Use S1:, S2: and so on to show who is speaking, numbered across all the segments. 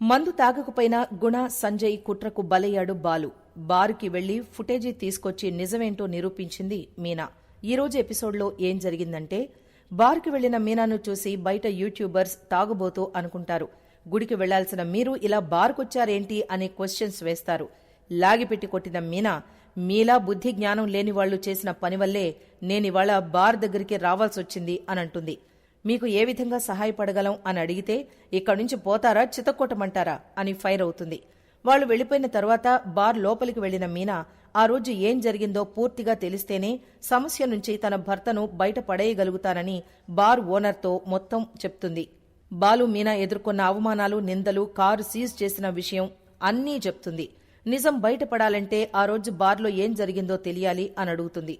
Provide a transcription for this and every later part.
S1: మందు తాగకపోయినా గుణ సంజయ్ కుట్రకు బలయ్యాడు బాలు. బారుకి వెళ్ళి ఫుటేజీ తీసుకొచ్చి నిజమేంటో నిరూపించింది మీనా. ఈ రోజు ఎపిసోడ్లో ఏం జరిగిందంటే బార్కి వెళ్ళిన మీనాను చూసి బయట యూట్యూబర్స్ తాగుబోతూ అనుకుంటారు. గుడికి వెళ్ళాల్సిన మీరు ఇలా బార్కొచ్చారేంటి అనే క్వశ్చన్స్ వేస్తారు. లాగిపెట్టి కొట్టిన మీనా మీలా బుద్ధి జ్ఞానం లేని వాళ్ళు చేసిన పని వల్లే నేనివాళ బార్ దగ్గరికి రావాల్సొచ్చింది అని అంటుంది మీకు ఏ విధంగా సహాయపడగలం అని అడిగితే ఇక్కడి నుంచి పోతారా? చితక్కొట్టమంటారా? అని ఫైర్ అవుతుంది. వాళ్ళు వెళ్ళిపోయిన తర్వాత బార్ లోపలికి వెళ్ళిన మీనా ఆ రోజు ఏం జరిగిందో పూర్తిగా తెలిస్తేనే సమస్య నుంచి తన భర్తను బయట పడేయగలుగుతానని బార్ ఓనర్తో మొత్తం చెప్తుంది. బాలు మీనా ఎదుర్కొన్న అవమానాలు నిందలు కారు సీజ్ చేసిన విషయం అన్నీ చెప్తుంది. నిజం బయటపడాలంటే ఆ రోజు బార్లో ఏం జరిగిందో తెలియాలి అని అడుగుతుంది.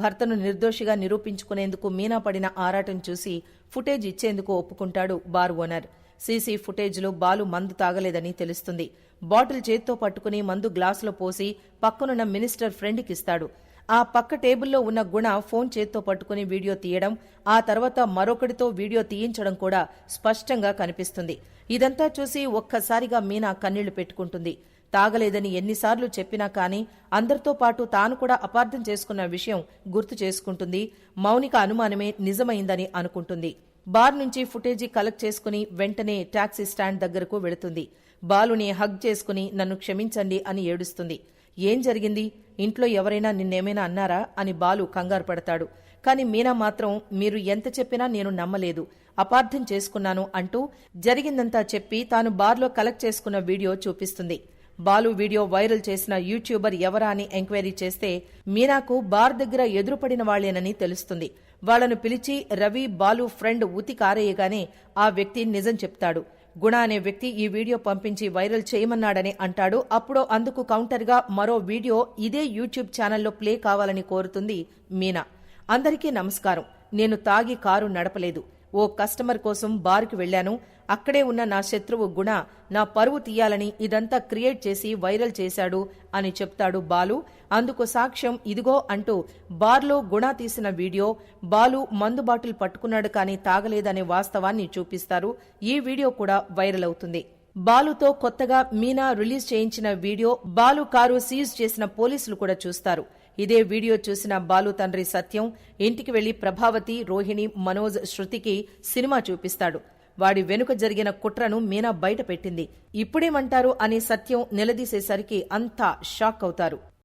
S1: భర్తను నిర్దోషిగా నిరూపించుకునేందుకు మీనా పడిన ఆరాటం చూసి ఫుటేజ్ ఇచ్చేందుకు ఒప్పుకుంటాడు బార్ ఓనర్. సీసీ ఫుటేజ్లో బాలు మందు తాగలేదని తెలుస్తుంది. బాటిల్ చేత్తో పట్టుకుని మందు గ్లాసులో పోసి పక్కనున్న మినిస్టర్ ఫ్రెండ్కిస్తాడు ఆ పక్క టేబుల్లో ఉన్న గుణ ఫోన్ చేత్తో పట్టుకుని వీడియో తీయడం ఆ తర్వాత మరొకడితో వీడియో తీయించడం కూడా స్పష్టంగా కనిపిస్తుంది. ఇదంతా చూసి ఒక్కసారిగా మీనా కన్నీళ్ళు పెట్టుకుంటుంది. తాగలేదని ఎన్నిసార్లు చెప్పినా కానీ అందరితో పాటు తాను కూడా అపార్థం చేసుకున్న విషయం గుర్తు చేసుకుంటుంది. మౌనిక అనుమానమే నిజమైందని అనుకుంటుంది. బార్ నుంచి ఫుటేజీ కలెక్ట్ చేసుకుని వెంటనే టాక్సీ స్టాండ్ దగ్గరకు వెళుతుంది. బాలుని హగ్ చేసుకుని నన్ను క్షమించండి అని ఏడుస్తుంది. ఏం జరిగింది? ఇంట్లో ఎవరైనా నిన్నేమైనా అన్నారా? అని బాలు కంగారు పడతాడు. కాని మీనా మాత్రం మీరు ఎంత చెప్పినా నేను నమ్మలేదు. అపార్థం చేసుకున్నాను అంటూ జరిగిందంతా చెప్పి తాను బార్లో కలెక్ట్ చేసుకున్న వీడియో చూపిస్తుంది. బాలు వీడియో వైరల్ చేసిన యూట్యూబర్ ఎవరా అని ఎంక్వైరీ చేస్తే మీనాకు బార్ దగ్గర ఎదురుపడిన వాళ్ళేనని తెలుస్తుంది. వాళ్ళను పిలిచి రవి బాలు ఫ్రెండ్ ఉతి కారేయగానే ఆ వ్యక్తి నిజం చెప్తాడు. గుణ అనే వ్యక్తి ఈ వీడియో పంపించి వైరల్ చేయమన్నాడని అంటాడు. అప్పుడు అందుకు కౌంటర్గా మరో వీడియో ఇదే యూట్యూబ్ ఛానల్లో ప్లే కావాలని కోరుతుంది మీనా. అందరికీ నమస్కారం. నేను తాగి కారు నడపలేదు. ఓ కస్టమర్ కోసం బార్కి వెళ్ళాను అక్కడే ఉన్న నా శత్రువు గుణ నా పరువు తీయాలని ఇదంతా క్రియేట్ చేసి వైరల్ చేశాడు అని చెప్తాడు బాలు. అందుకు సాక్ష్యం ఇదిగో అంటూ బార్లో గుణ తీసిన వీడియో బాలు మందు బాటిల్ పట్టుకున్నాడు కానీ తాగలేదనే వాస్తవాన్ని చూపిస్తారు. ఈ వీడియో కూడా వైరల్ అవుతుంది. బాలుతో కొత్తగా మీనా రిలీజ్ చేయించిన వీడియో బాలు కారు సీజ్ చేసిన పోలీసులు కూడా చూస్తారు. ఇదే వీడియో చూసిన బాలు తండ్రి సత్యం ఇంటికి వెళ్ళి ప్రభావతి రోహిణి మనోజ్ శృతికి సినిమా చూపిస్తాడు. వాడి వెనుక జరిగిన కుట్రను మీనా బయట పెట్టింది. ఇప్పుడేమంటారు అని సత్యం నిలదీసేసరికి అంతా షాక్ అవుతారు.